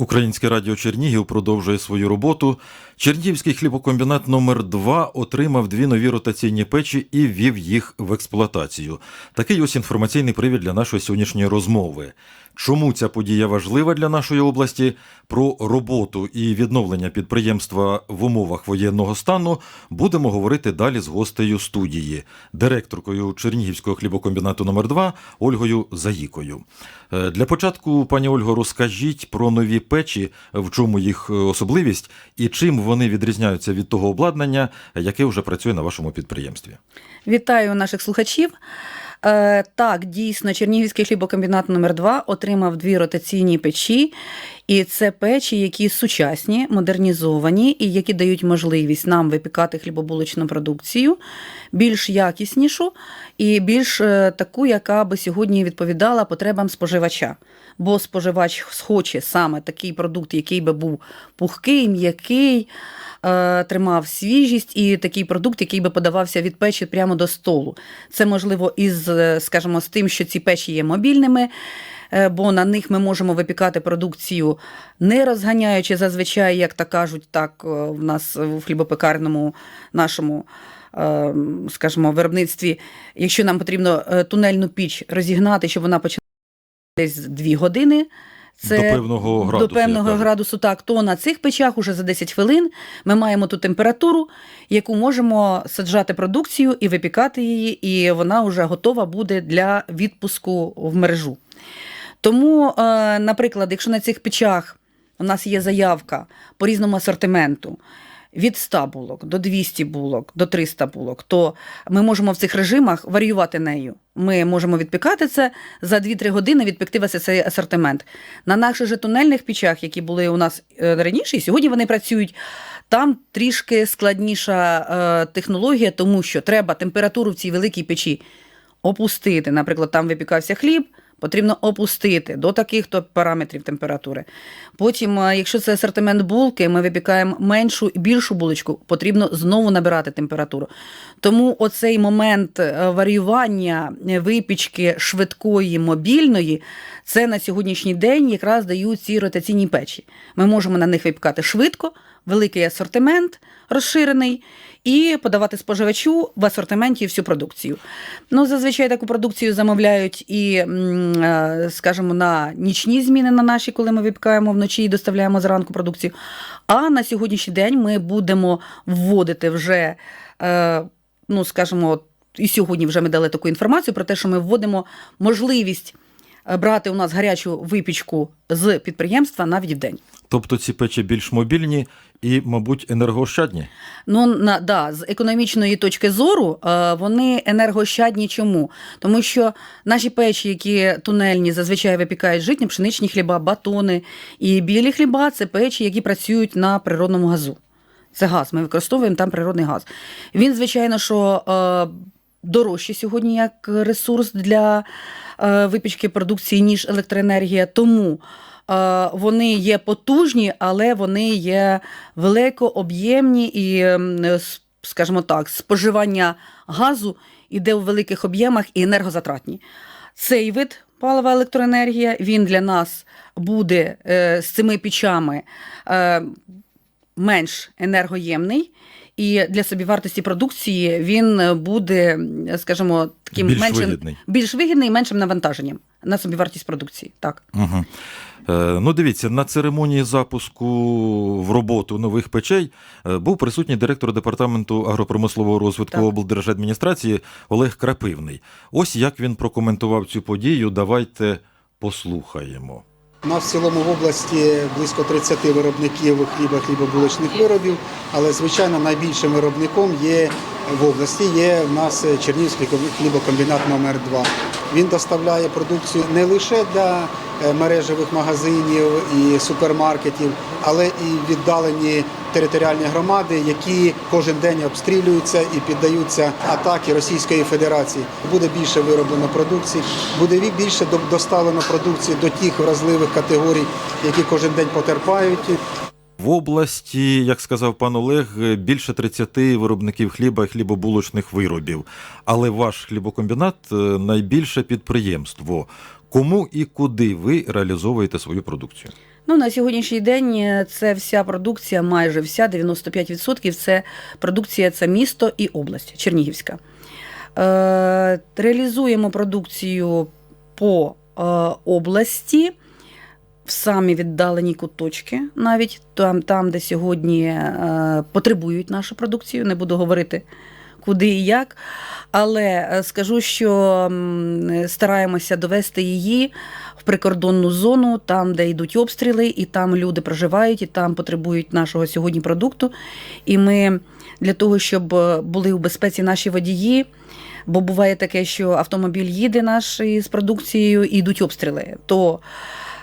Українське радіо Чернігів продовжує свою роботу. Чернігівський хлібокомбінат номер 2 отримав дві нові ротаційні печі і ввів їх в експлуатацію. Такий ось інформаційний привід для нашої сьогоднішньої розмови. Чому ця подія важлива для нашої області? Про роботу і відновлення підприємства в умовах воєнного стану будемо говорити далі з гостею студії, директоркою Чернігівського хлібокомбінату номер 2 Ольгою Заїкою. Е, Для початку, пані Ольго, розкажіть про нові печі, в чому їх е, особливість і чим вони відрізняються від того обладнання, яке вже працює на вашому підприємстві. Вітаю наших слухачів. Е, так, дійсно, Чернігівський хлібокомбінат номер 2 отримав дві ротаційні печі, і це печі, які сучасні, модернізовані і які дають можливість нам випікати хлібобулочну продукцію більш якіснішу і більш е, таку, яка би сьогодні відповідала потребам споживача. Бо споживач схоче саме такий продукт, який би був пухкий, м'який, тримав свіжість, і такий продукт, який би подавався від печі прямо до столу. Це можливо із, е, скажімо, з тим, що ці печі є мобільними. е, Бо на них ми можемо випікати продукцію, не розганяючи зазвичай, як то кажуть, так е, в нас в хлібопекарному нашому, е, скажімо, виробництві. Якщо нам потрібно е, тунельну піч розігнати, щоб вона почала десь 2 години. До певного градусу, До певного градусу, так, то на цих печах уже за 10 хвилин ми маємо ту температуру, яку можемо саджати продукцію і випікати її, і вона вже готова буде для відпуску в мережу. Тому, е, наприклад, якщо на цих печах у нас є заявка по різному асортименту. Від 100 булок до 200 булок, до 300 булок, то ми можемо в цих режимах варіювати нею. Ми можемо відпікати це за 2-3 години, відпекти весь цей асортимент. На наших же тунельних печах, які були у нас е, раніше, і сьогодні вони працюють. Там трішки складніша е, технологія, тому що треба температуру в цій великій печі опустити. Наприклад, там випікався хліб, потрібно опустити до таких то параметрів температури. Потім, е, якщо це асортимент булки, ми випікаємо меншу і більшу булочку, потрібно знову набирати температуру. Тому оцей момент е, варіювання е, випічки швидкої, мобільної, це на сьогоднішній день якраз дають ці ротаційні печі. Ми можемо на них випікати швидко, великий асортимент розширений, і подавати споживачу в асортименті всю продукцію. Ну, зазвичай таку продукцію замовляють і, е, скажімо, на нічні зміни на наші, коли ми випікаємо вночі і доставляємо зранку продукцію. А на сьогоднішній день ми будемо вводити вже, е, ну, скажімо, і сьогодні вже ми дали таку інформацію про те, що ми вводимо можливість брати у нас гарячу випічку з підприємства навіть в день. Тобто ці печі більш мобільні і, мабуть, енергоощадні. Ну на да, з економічної точки зору е, вони енергоощадні. Чому? Тому що наші печі, які тунельні, зазвичай випікають житні, пшеничні хліба, батони і білі хліба це печі, які працюють на природному газу. Це газ. Ми використовуємо там природний газ. Він, звичайно, що дорожчий сьогодні як ресурс для е, випічки продукції, ніж електроенергія. Тому е, вони є потужні, але вони є великооб'ємні і, скажімо так, споживання газу іде у великих об'ємах і енергозатратні. Цей вид палива електроенергія він для нас буде е, з цими пічами менш енергоємний. І для собівартості продукції він е, буде, скажімо, таким Більш меншим вигідний. більш вигідний і меншим навантаженням на собівартість продукції. Так. Угу. Е, ну, дивіться, на церемонії запуску в роботу нових печей е, був присутній директор департаменту агропромислового розвитку Так. облдержадміністрації Олег Крапивний. Ось як він прокоментував цю подію. Давайте послухаємо. У нас в цілому в області близько 30 виробників хліба, хлібобулочних виробів, але звичайно найбільшим виробником є в області є в нас Чернігівський хлібокомбінат номер 2 Він доставляє продукцію не лише для е, мережевих магазинів і супермаркетів, але і віддалені територіальні громади, які кожен день обстрілюються і піддаються атаки Російської Федерації. Буде більше вироблено продукції, буде більше до- доставлено продукції до тих вразливих категорій, які кожен день потерпають. В області, як сказав пан Олег, більше 30 виробників хліба і хлібобулочних виробів. Але ваш хлібокомбінат е, найбільше підприємство. Кому і куди ви реалізовуєте свою продукцію? Ну, на сьогоднішній день е, це вся продукція, майже вся, 95% це продукція, це місто і область Чернігівська. Е, реалізуємо продукцію по області в самі віддалені куточки, навіть там, там де сьогодні е, потребують нашу продукцію. Не буду говорити куди і як. Але е, скажу, що стараємося довести її в прикордонну зону, там, де йдуть обстріли, і там люди проживають, і там потребують нашого сьогодні продукту. І ми для того, щоб е, були у безпеці наші водії. Бо буває таке, що автомобіль їде наш із продукцією і йдуть обстріли. То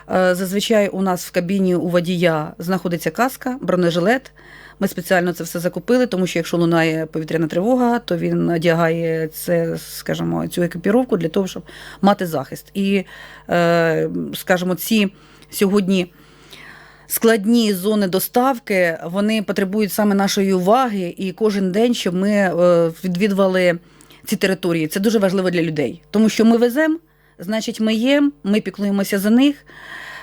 зазвичай у нас в кабіні у водія знаходиться каска, бронежилет. Ми спеціально це все закупили, тому що якщо лунає повітряна тривога, то він одягає це, скажімо, цю екіпіровку для того, щоб мати захист. І, е, скажімо, ці сьогодні складні зони доставки вони потребують саме нашої уваги, і кожен день, щоб ми е, відвідували ці території. Це дуже важливо для людей, тому що ми веземо, значить, ми їмо, ми піклуємося за них.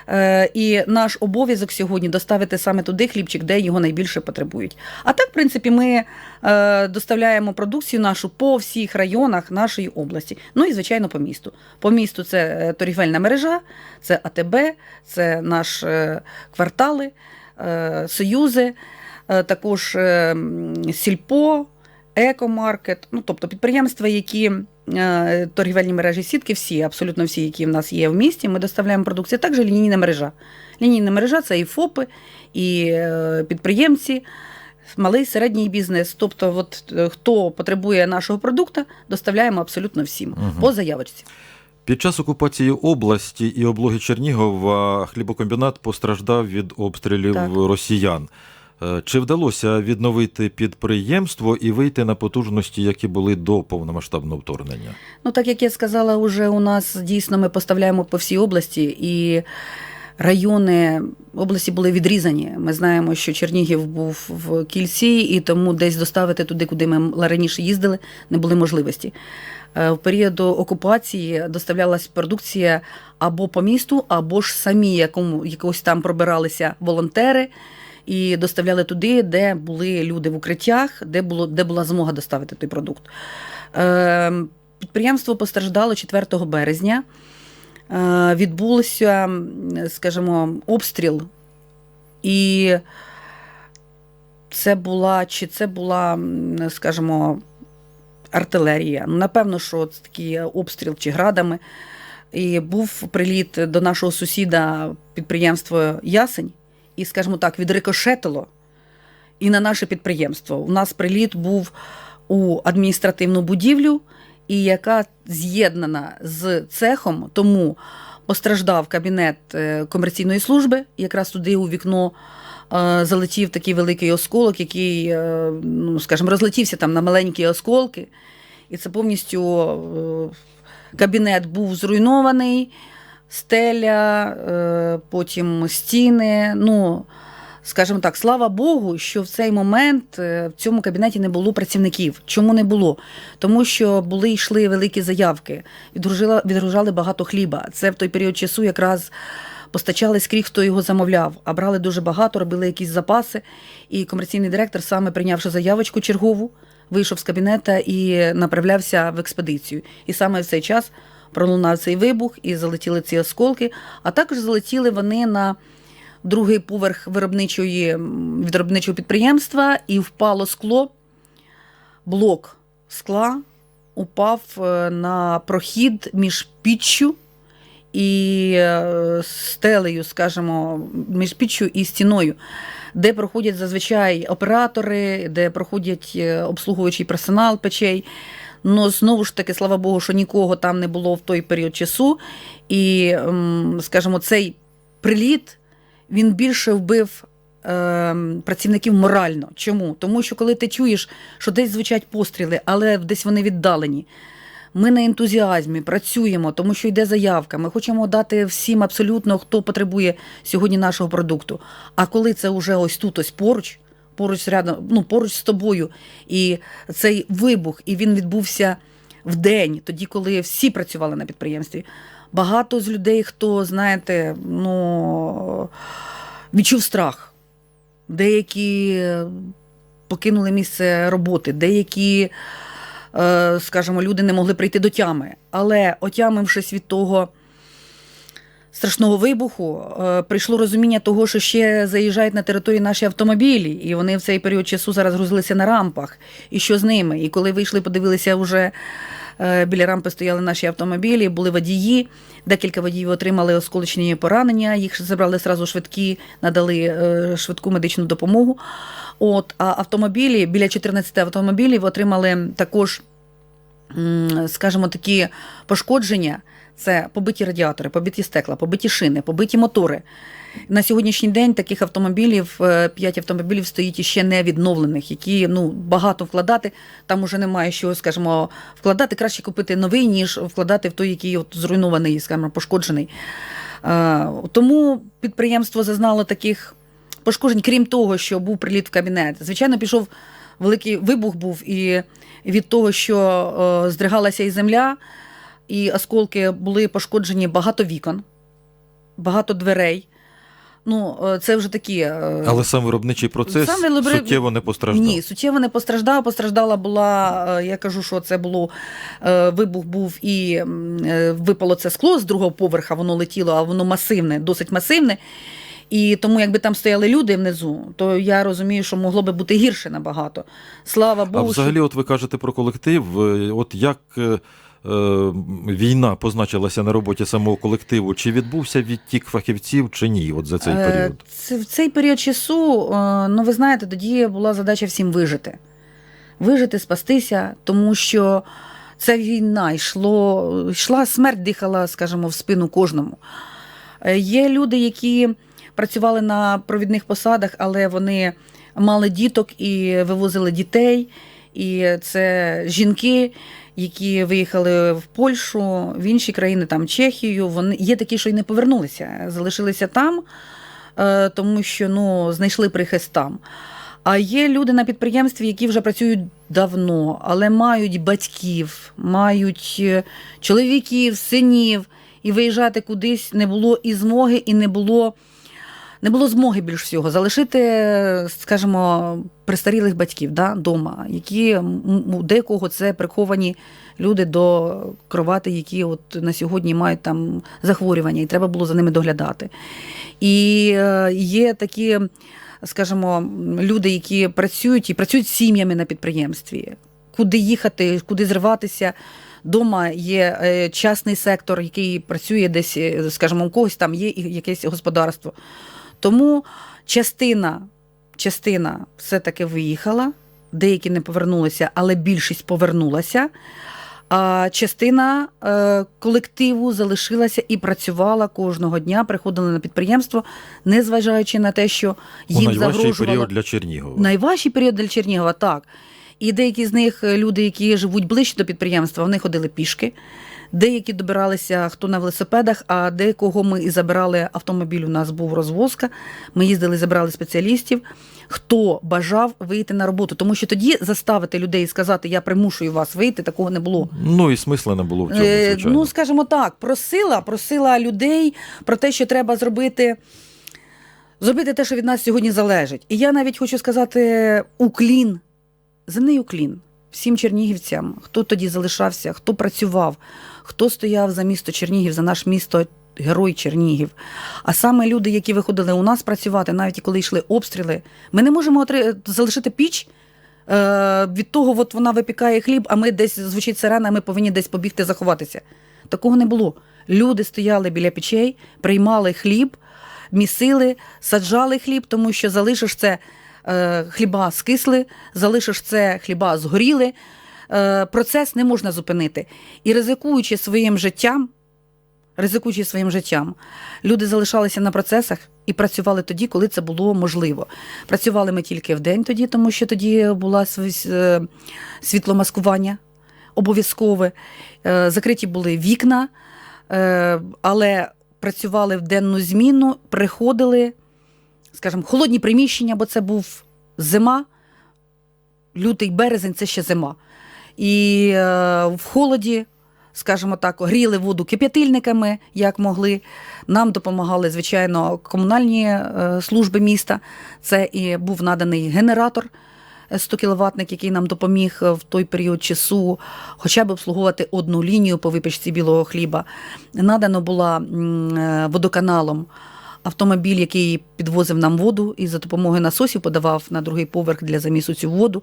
Е, І наш обов'язок сьогодні доставити саме туди хлібчик, де його найбільше потребують. А так, в принципі, ми е, доставляємо продукцію нашу по всіх районах нашої області. Ну і звичайно по місту. По місту це е, торгівельна мережа, це АТБ, це наш квартали, союзи, також е, сільпо. Екомаркет, ну тобто підприємства, які торгівельні мережі сітки, всі, абсолютно всі, які в нас є в місті, ми доставляємо продукцію. Також лінійна мережа. Лінійна мережа це і ФОПи, і е, підприємці, малий середній бізнес. Тобто, от, е, хто потребує нашого продукту, доставляємо абсолютно всім Мгм. по заявочці. Під час окупації області і облоги Чернігова хлібокомбінат постраждав від обстрілів Так. росіян. Е, Чи вдалося відновити підприємство і вийти на потужності, які були до повномасштабного вторгнення? Ну, так як я сказала, уже у нас дійсно ми поставляємо по всій області, і райони області були відрізані. Ми знаємо, що Чернігів був в кільці, і тому десь доставити туди, куди ми раніше їздили, не були можливості. Е, В період окупації доставлялась продукція або по місту, або ж самі якому якось там пробиралися волонтери. І доставляли туди, де були люди в укриттях, де було де була змога доставити той продукт. Е, Підприємство постраждало 4 березня. Е, Відбулося, скажімо, обстріл. І це була, чи це була, скажімо, артилерія. Ну, Напевно, що це такий обстріл чи градами. І був приліт до нашого сусіда підприємство Ясень, і, скажімо так, відрикошетило і на наше підприємство. У нас приліт був у адміністративну будівлю, і яка з'єднана з цехом, тому постраждав кабінет е, комерційної служби. Якраз туди у вікно е, залетів такий великий осколок, який, е, ну, скажімо, розлетівся там на маленькі осколки. І це повністю кабінет був зруйнований, стеля, е, потім стіни. Ну, скажімо так, слава Богу, що в цей момент е, в цьому кабінеті не було працівників. Чому не було? Тому що були йшли великі заявки, відгружали, відгружали багато хліба. Це в той період часу якраз. Постачали скрізь, хто його замовляв, а брали дуже багато, робили якісь запаси. І комерційний директор, саме прийнявши заявочку чергову, вийшов з кабінета і направлявся в експедицію. І саме в цей час пролунав цей вибух і залетіли ці осколки. А також залетіли вони на другий поверх виробничої, виробничого підприємства і впало скло. Блок скла упав е, на прохід між піччю і е, стелею, скажімо, між піччю і стіною, де проходять зазвичай оператори, де проходять е, обслуговуючий персонал печей. Ну, знову ж таки, слава Богу, що нікого там не було в той період часу. І, ем, скажімо, цей приліт він більше вбив ем, працівників морально. Чому? Тому що коли ти чуєш, що десь звучать постріли, але десь вони віддалені. Ми на ентузіазмі працюємо, тому що йде заявка. Ми хочемо дати всім абсолютно, хто потребує сьогодні нашого продукту. А коли це вже ось тут, ось поруч, поруч рядом, ну поруч з тобою, і цей вибух, і він відбувся в день, тоді, коли всі працювали на підприємстві. Багато з людей, хто знаєте, ну відчув страх. Деякі покинули місце роботи, деякі, е, скажімо, люди не могли прийти до тями. Але отямившись від того страшного вибуху, е, прийшло розуміння того, що ще заїжджають на територію наші автомобілі, і вони в цей період часу зараз грузилися на рампах. І що з ними? І коли вийшли, подивилися вже. е, Біля рампи стояли наші автомобілі, були водії. Декілька водіїв отримали осколочні поранення. Їх забрали зразу швидкі, надали е, швидку медичну допомогу. От, а автомобілі, біля 14 автомобілів отримали також, скажімо, такі пошкодження. Це побиті радіатори, побиті стекла, побиті шини, побиті мотори. На сьогоднішній день таких автомобілів, 5 автомобілів стоїть іще не відновлених, які ну, багато вкладати. Там уже немає що, скажімо, вкладати. Краще купити новий, ніж вкладати в той, який от зруйнований, скажімо, пошкоджений. Е, Тому підприємство зазнало таких пошкоджень, крім того, що був приліт в кабінет. Звичайно, пішов великий вибух був, і від того, що е, здригалася і земля, і осколки були пошкоджені багато вікон, багато дверей. Ну, е, це вже такі. е, Але сам виробничий процес Сам виробни- суттєво не постраждав. ні, суттєво не постраждав. Постраждала була, е, я кажу, що це було вибух був і випало це скло з другого поверха, воно летіло, а воно масивне, досить масивне. І тому, якби там стояли люди внизу, то я розумію, що могло би бути гірше набагато. Слава Богу. А взагалі, от ви кажете про колектив. От як війна позначилася на роботі самого колективу? Чи відбувся відтік фахівців, чи ні? От за цей Е, період? Це, в цей період часу, е, ну ви знаєте, тоді була задача всім вижити. Вижити, спастися, тому що ця війна йшло, йшла, смерть дихала, скажімо, в спину кожному. Е, Є люди, які працювали на провідних посадах, але вони мали діток і вивозили дітей. І це жінки, які виїхали в Польщу, в інші країни, там Чехію. Вони є такі, що й не повернулися, залишилися там, е, тому що ну, знайшли прихист там. А є люди на підприємстві, які вже працюють давно, але мають батьків, мають е, чоловіків, синів, і виїжджати кудись не було і змоги, і не було. Не було змоги більш всього залишити, скажімо, престарілих батьків да, дома, які у декого це приховані люди до кровати, які от на сьогодні мають там захворювання, і треба було за ними доглядати. І е, є такі, скажімо, люди, які працюють і працюють з сім'ями на підприємстві. Куди їхати, куди зриватися. Дома є е, частний сектор, який працює десь, е, скажімо, у когось там є якесь господарство. Тому частина, частина все-таки виїхала, деякі не повернулися, але більшість повернулася. А частина е, колективу залишилася і працювала кожного дня, приходили на підприємство, незважаючи на те, що їм найважчий загрожувало період для Чернігова. найважчий період для Чернігова, так. І деякі з них е, люди, які живуть ближче до підприємства, вони ходили пішки. Деякі добиралися хто на велосипедах, а декого ми і забирали автомобіль. У нас був розвозка. Ми їздили, забирали спеціалістів. Хто бажав вийти на роботу, тому що тоді заставити людей і сказати, я примушую вас вийти, такого не було. Ну і смисла не було в цьому, Е, звичайно. Ну, скажімо так, просила, просила людей про те, що треба зробити. Зробити те, що від нас сьогодні залежить. І я навіть хочу сказати уклін, земний уклін всім чернігівцям, хто тоді залишався, хто працював, хто стояв за місто Чернігів, за наш місто. Герой Чернігів. А саме люди, які виходили у нас працювати, навіть коли йшли обстріли, ми не можемо залишити піч. Е, від того, от вона випікає хліб, а ми десь звучить сирена, ми повинні десь побігти заховатися. Такого не було. Люди стояли біля печей, приймали хліб, місили, саджали хліб, тому що залишиш це хліба скисли, залишиш це хліба згоріли. Е, процес не можна зупинити. І ризикуючи своїм життям, ризикуючи своїм життям, люди залишалися на процесах і працювали тоді, коли це було можливо. Працювали ми тільки в день тоді, тому що тоді була світломаскування обов'язкове. Е, Закриті були вікна, е, але працювали в денну зміну, приходили, скажімо, холодні приміщення, бо це був зима, лютий березень це ще зима. І е, в холоді скажімо так, гріли воду кип'ятильниками, як могли. Нам допомагали, звичайно, комунальні е, служби міста. Це і був наданий генератор 100 кіловатник, який нам допоміг е, в той період часу хоча б обслуговувати одну лінію по випічці білого хліба. Надано була е, водоканалом автомобіль, який підвозив нам воду і за допомогою насосів подавав на другий поверх для замісу цю воду.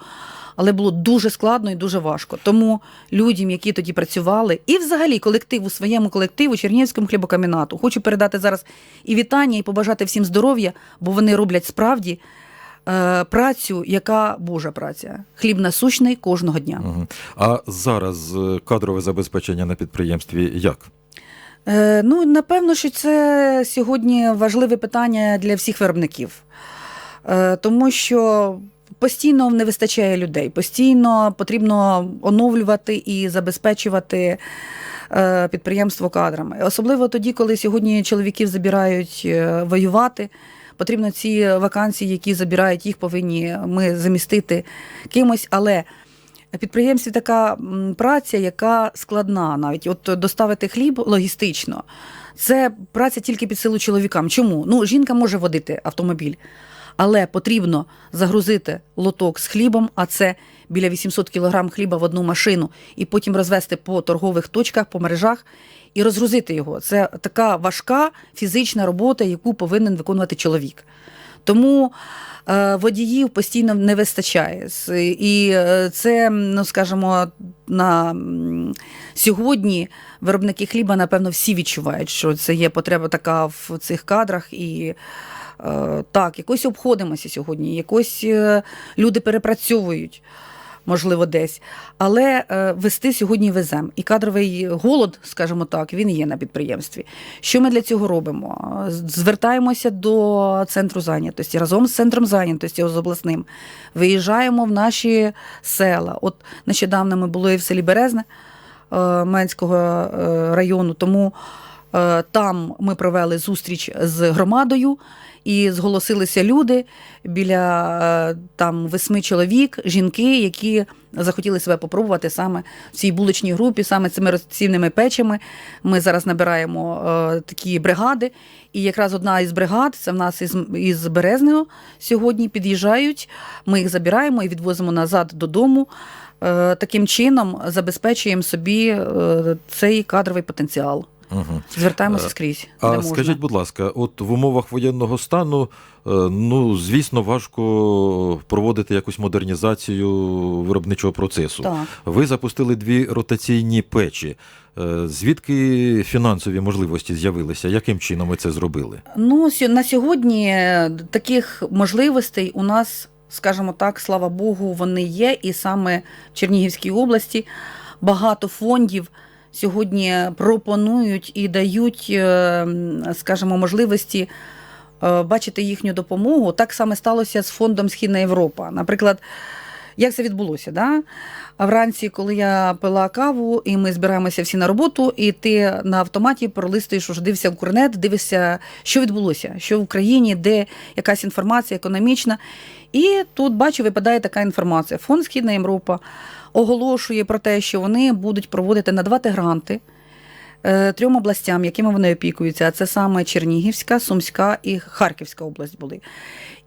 Але було дуже складно і дуже важко. Тому людям, які тоді працювали, і взагалі колективу, своєму колективу, Чернігівському хлібокомбінату, хочу передати зараз і вітання, і побажати всім здоров'я, бо вони роблять справді е, працю, яка Божа праця. Хліб насущний кожного дня. А зараз е, кадрове забезпечення на підприємстві як? Е, ну, напевно, що це сьогодні важливе питання для всіх виробників, е, тому що постійно не вистачає людей, постійно потрібно оновлювати і забезпечувати е, підприємство кадрами. Особливо тоді, коли сьогодні чоловіків забирають воювати. Потрібно ці вакансії, які забирають їх, повинні ми замістити кимось. Але на підприємстві така праця, яка складна навіть. От доставити хліб логістично. Це праця тільки під силу чоловікам. Чому? Ну, жінка може водити автомобіль, але потрібно загрузити лоток з хлібом, а це біля 800 кг хліба в одну машину, і потім розвести по торгових точках, по мережах і розгрузити його. Це така важка фізична робота, яку повинен виконувати чоловік. Тому е, водіїв постійно не вистачає. І е, це, ну скажімо, на сьогодні виробники хліба, напевно, всі відчувають, що це є потреба така в цих кадрах. І е, так, якось обходимося сьогодні, якось люди перепрацьовують. Можливо, десь, але е, вести сьогодні везем. І кадровий голод, скажімо так, він є на підприємстві. Що ми для цього робимо? Звертаємося до центру зайнятості разом з центром зайнятості з обласним. Виїжджаємо в наші села. От нещодавно ми були в селі Березне е, Менського е, району, тому там ми провели зустріч з громадою. І зголосилися люди біля е, там восьми чоловік, жінки, які захотіли себе попробувати саме в цій булочній групі, саме цими розцінними печами. Ми зараз набираємо е, такі бригади. І якраз одна із бригад, це в нас із, із Березного, сьогодні під'їжджають. Ми їх забираємо і відвозимо назад додому. Е, таким чином забезпечуємо собі е, цей кадровий потенціал. Угу. Звертаємося Е, скрізь. де А можна. скажіть, будь ласка, от в умовах воєнного стану, е, ну звісно, важко проводити якусь модернізацію виробничого процесу. Так. Ви запустили дві ротаційні печі. Е, Звідки фінансові можливості з'явилися? Яким чином ви це зробили? Ну, на сьогодні таких можливостей у нас, скажімо так, слава Богу, вони є. І саме в Чернігівській області багато фондів сьогодні пропонують і дають, е, скажімо, можливості е, бачити їхню допомогу. Так саме сталося з фондом Східна Європа. Наприклад, як це відбулося? Да? Вранці, коли я пила каву, і ми збираємося всі на роботу, і ти на автоматі пролистуєш, уже дивишся в Курнет, дивишся, що відбулося, що в Україні, де якась інформація економічна. І тут бачу, випадає така інформація. Фонд Східна Європа оголошує про те, що вони будуть проводити надавати гранти трьом областям, якими вони опікуються. А це саме Чернігівська, Сумська і Харківська область були.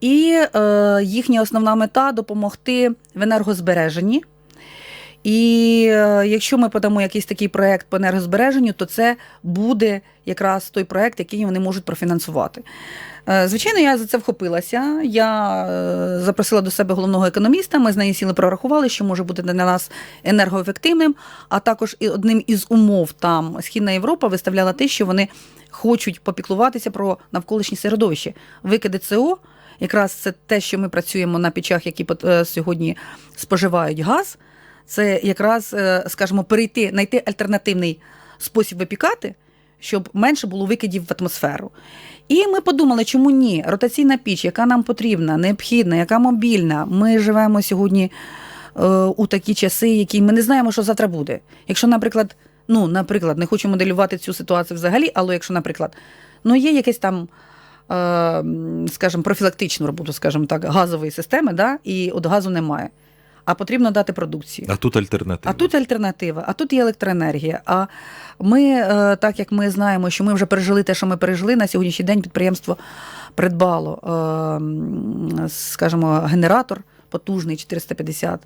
І е, їхня основна мета допомогти в енергозбереженні. І е, якщо ми подамо якийсь такий проект по енергозбереженню, то це буде якраз той проект, який вони можуть профінансувати. Е, Звичайно, я за це вхопилася. Я е, запросила до себе головного економіста. Ми з нею сіли, прорахували, що може бути для нас енергоефективним. А також і одним із умов там Східна Європа виставляла те, що вони хочуть попіклуватися про навколишнє середовище. Викиди СО, якраз це те, що ми працюємо на печах, які е, сьогодні споживають газ. Це якраз, скажімо, перейти, знайти альтернативний спосіб випікати, щоб менше було викидів в атмосферу. І ми подумали, чому ні? Ротаційна піч, яка нам потрібна, необхідна, яка мобільна. Ми живемо сьогодні е, у такі часи, які ми не знаємо, що завтра буде. Якщо, наприклад, ну, наприклад, не хочу моделювати цю ситуацію взагалі, але якщо, наприклад, ну є якесь там. е, Скажімо, профілактичну роботу, скажімо так, газової системи, да, і от газу немає. А потрібно дати продукцію. А тут альтернатива. А тут альтернатива, а тут є електроенергія. А ми, е, так як ми знаємо, що ми вже пережили те, що ми пережили, на сьогоднішній день підприємство придбало, е, скажімо, генератор потужний 450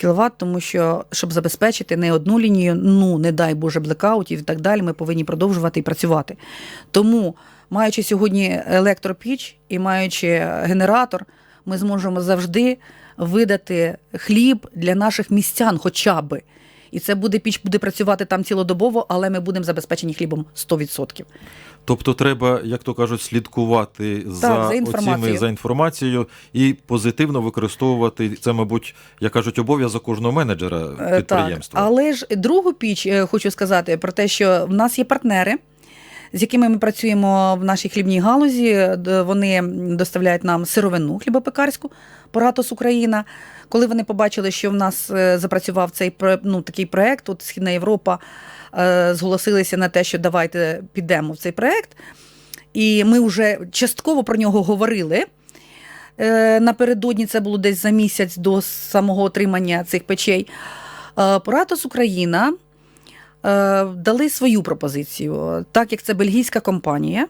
кВт, тому що щоб забезпечити не одну лінію, ну не дай Боже, блекаутів і так далі, ми повинні продовжувати і працювати. Тому, маючи сьогодні електропіч і маючи генератор, ми зможемо завжди видати хліб для наших містян, хоча би. І це буде піч буде працювати там цілодобово, але ми будемо забезпечені хлібом 100%. Тобто треба, як то кажуть, слідкувати за, за оціми, інформацією. за інформацією і позитивно використовувати це, мабуть, як кажуть, обов'язок кожного менеджера Е, підприємства. Так, але ж другу піч е, хочу сказати про те, що в нас є партнери. З якими ми працюємо в нашій хлібній галузі, вони доставляють нам сировину хлібопекарську, Поратос Україна. Коли вони побачили, що в нас е, запрацював цей ну, такий проект, от Східна Європа е, зголосилися на те, що давайте підемо в цей проект. І ми вже частково про нього говорили. Е, Напередодні це було десь за місяць до самого отримання цих печей. Поратос Україна дали свою пропозицію, так як це бельгійська компанія.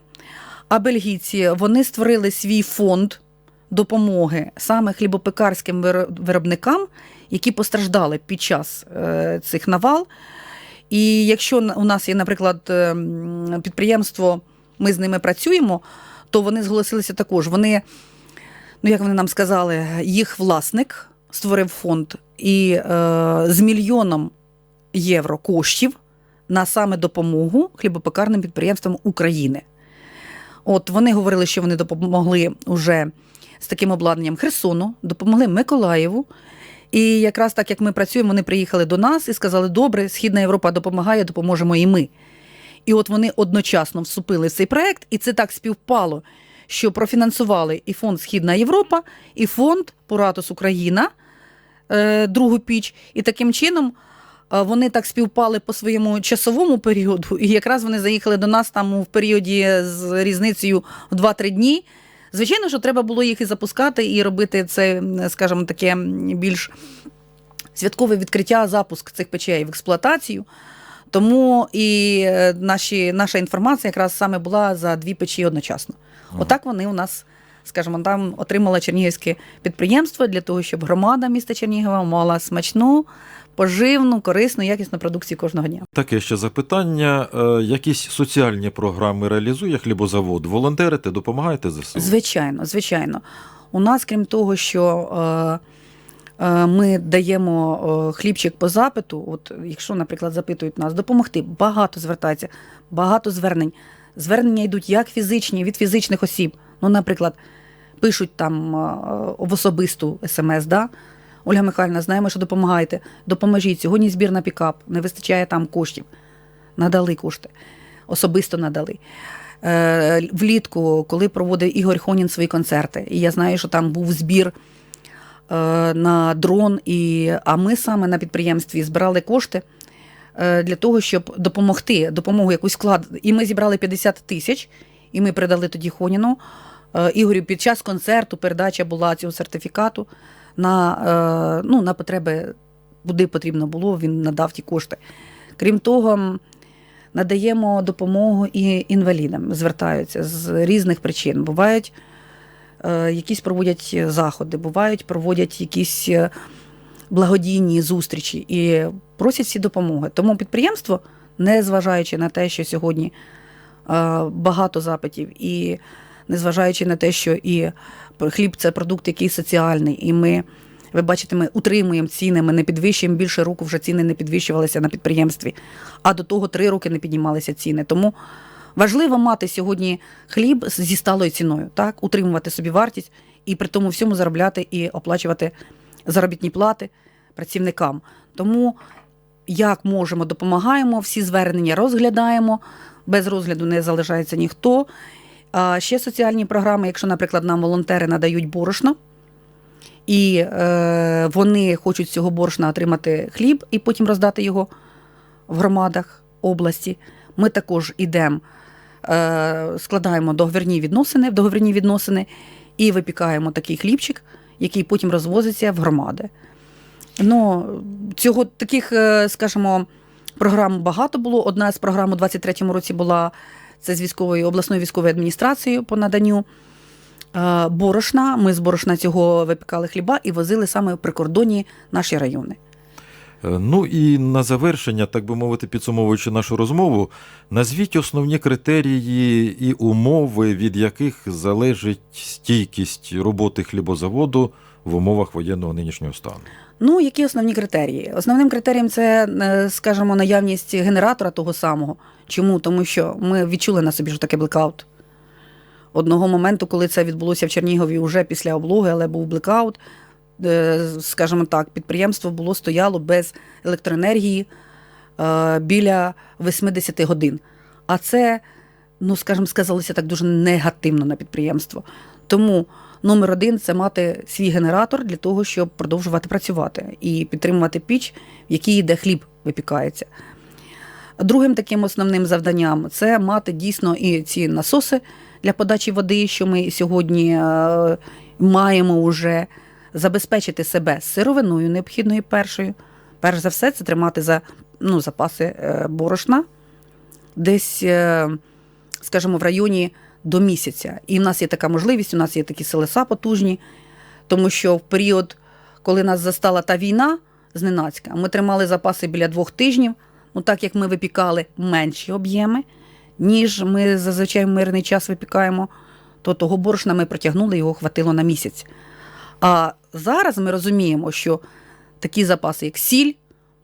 А бельгійці вони створили свій фонд допомоги саме хлібопекарським виро- виробникам, які постраждали під час е, цих навал. І якщо у нас є, наприклад, е, підприємство, ми з ними працюємо, то вони зголосилися також. Вони, ну як вони нам сказали, їх власник створив фонд і е, з мільйоном євро коштів на саме допомогу хлібопекарним підприємствам України. От вони говорили, що вони допомогли уже з таким обладнанням Херсону, допомогли Миколаєву. І якраз так як ми працюємо, вони приїхали до нас і сказали: добре, Східна Європа допомагає, допоможемо і ми. І от вони одночасно вступили в цей проект, і це так співпало, що профінансували і фонд Східна Європа, і фонд Поратус Україна, е, другу піч. І таким чином вони так співпали по своєму часовому періоду, і якраз вони заїхали до нас там в періоді з різницею в 2-3 дні. Звичайно, що треба було їх і запускати, і робити це, скажімо, таке більш святкове відкриття, запуск цих печей в експлуатацію. Тому і е, наші, наша інформація якраз саме була за дві печі одночасно. Ага. Отак вони у нас, скажімо, там отримало чернігівське підприємство для того, щоб громада міста Чернігова мала смачну, поживну, корисну, якісну продукцію кожного дня. Таке ще запитання. Е, Якісь соціальні програми реалізує хлібозавод? Волонтерите, допомагаєте ЗСУ? Звичайно, звичайно. У нас, крім того, що е, е, ми даємо хлібчик по запиту, от якщо, наприклад, запитують нас допомогти, багато звертається, багато звернень. Звернення йдуть як фізичні від фізичних осіб. Ну, наприклад, пишуть там в особисту смс, да? Ольга Михайлівна, знаємо, що допомагаєте. Допоможіть. Сьогодні збір на пікап, не вистачає там коштів. Надали кошти, особисто надали. Е, влітку, коли проводив Ігор Хонін свої концерти, і я знаю, що там був збір е, на дрон, і, а ми саме на підприємстві збирали кошти е, для того, щоб допомогти, допомогу якусь вклад. І ми зібрали 50 тисяч, і ми передали тоді Хоніну. Е, Ігорю під час концерту передача була цього сертифікату на, е, ну, на потреби, куди потрібно було, він надав ті кошти. Крім того, надаємо допомогу і інвалідам, звертаються з різних причин. Бувають е, якісь проводять заходи, бувають, проводять якісь е, благодійні зустрічі і просять всі допомоги. Тому підприємство, незважаючи на те, що сьогодні багато запитів, і незважаючи на те, що і хліб це продукт, який соціальний, і ми. Ви бачите, ми утримуємо ціни, ми не підвищуємо більше року, вже ціни не підвищувалися на підприємстві, а до того три роки не піднімалися ціни. Тому важливо мати сьогодні хліб зі сталою ціною, так, утримувати собі вартість і при тому всьому заробляти і оплачувати заробітні плати працівникам. Тому як можемо, допомагаємо, всі звернення розглядаємо, без розгляду не залишається ніхто. А ще соціальні програми, якщо, наприклад, нам волонтери надають борошно, і е, вони хочуть з цього борошна отримати хліб і потім роздати його в громадах області. Ми також ідемо, е, складаємо договірні відносини, договірні відносини і випікаємо такий хлібчик, який потім розвозиться в громади. Ну, цього таких, е, скажімо, програм багато було. Одна з програм у 23-му році була це з військової обласної військової адміністрації по наданню е, борошна. Ми з борошна цього випікали хліба і возили саме в прикордонні наші райони. Е, Ну і на завершення, так би мовити, підсумовуючи нашу розмову, назвіть основні критерії і умови, від яких залежить стійкість роботи хлібозаводу в умовах воєнного нинішнього стану. Ну, які основні критерії? Основним критерієм це, е, скажімо, наявність генератора того самого. Чому? Тому що ми відчули на собі, що таке блекаут. Одного моменту, коли це відбулося в Чернігові вже після облоги, але був блекаут, е, скажімо так, підприємство було стояло без електроенергії е, біля 80 годин. А це, ну скажімо, сказалося так дуже негативно на підприємство. Тому номер один це мати свій генератор для того, щоб продовжувати працювати і підтримувати піч, в якій йде хліб, випікається. Другим таким основним завданням це мати дійсно і ці насоси для подачі води, що ми сьогодні е, маємо вже забезпечити себе сировиною необхідною першою. Перш за все, це тримати за ну, запаси е, борошна десь, е, скажімо, в районі до місяця. І в нас є така можливість, у нас є такі селеса потужні, тому що в період, коли нас застала та війна зненацька, ми тримали запаси біля двох тижнів. Ну, так як ми випікали менші об'єми, ніж ми зазвичай в мирний час випікаємо, то того борошна ми протягнули, його хватило на місяць. А зараз ми розуміємо, що такі запаси, як сіль,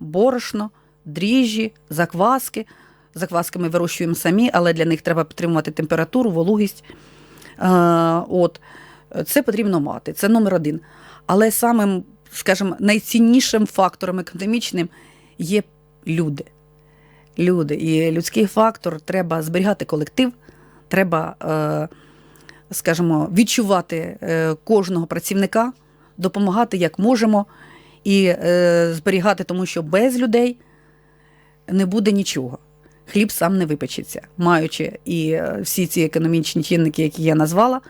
борошно, дріжджі, закваски. Закваски ми вирощуємо самі, але для них треба підтримувати температуру, вологість. Е, от. Це потрібно мати. Це номер один. Але самим, скажімо, найціннішим фактором економічним є люди. Люди. І людський фактор треба зберігати колектив, треба, е, скажімо, відчувати е, кожного працівника, допомагати як можемо і зберігати, тому що без людей не буде нічого. Хліб сам не випечеться. Маючи і е, всі ці економічні чинники, які я назвала,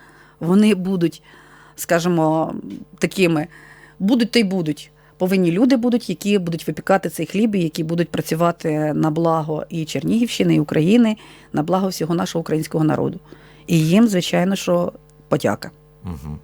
вони будуть, скажімо, такими, будуть та й будуть. Повинні люди будуть, які будуть випікати цей хліб, і які будуть працювати на благо і Чернігівщини, і України, на благо всього нашого українського народу. І їм, звичайно, що подяка. Угу.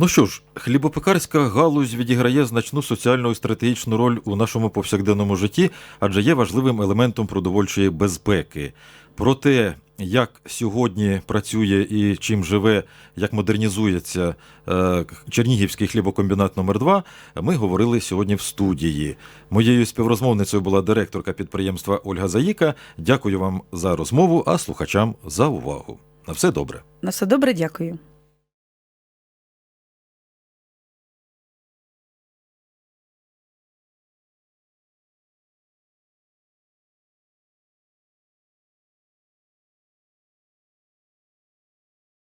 Ну що ж, хлібопекарська галузь відіграє значну соціальну і стратегічну роль у нашому повсякденному житті, адже є важливим елементом продовольчої безпеки. Про те, як сьогодні працює і чим живе, як модернізується е, Чернігівський хлібокомбінат номер 2 ми говорили сьогодні в студії. Моєю співрозмовницею була директорка підприємства Ольга Заїка. Дякую вам за розмову, а слухачам за увагу. На все добре. На все добре, дякую.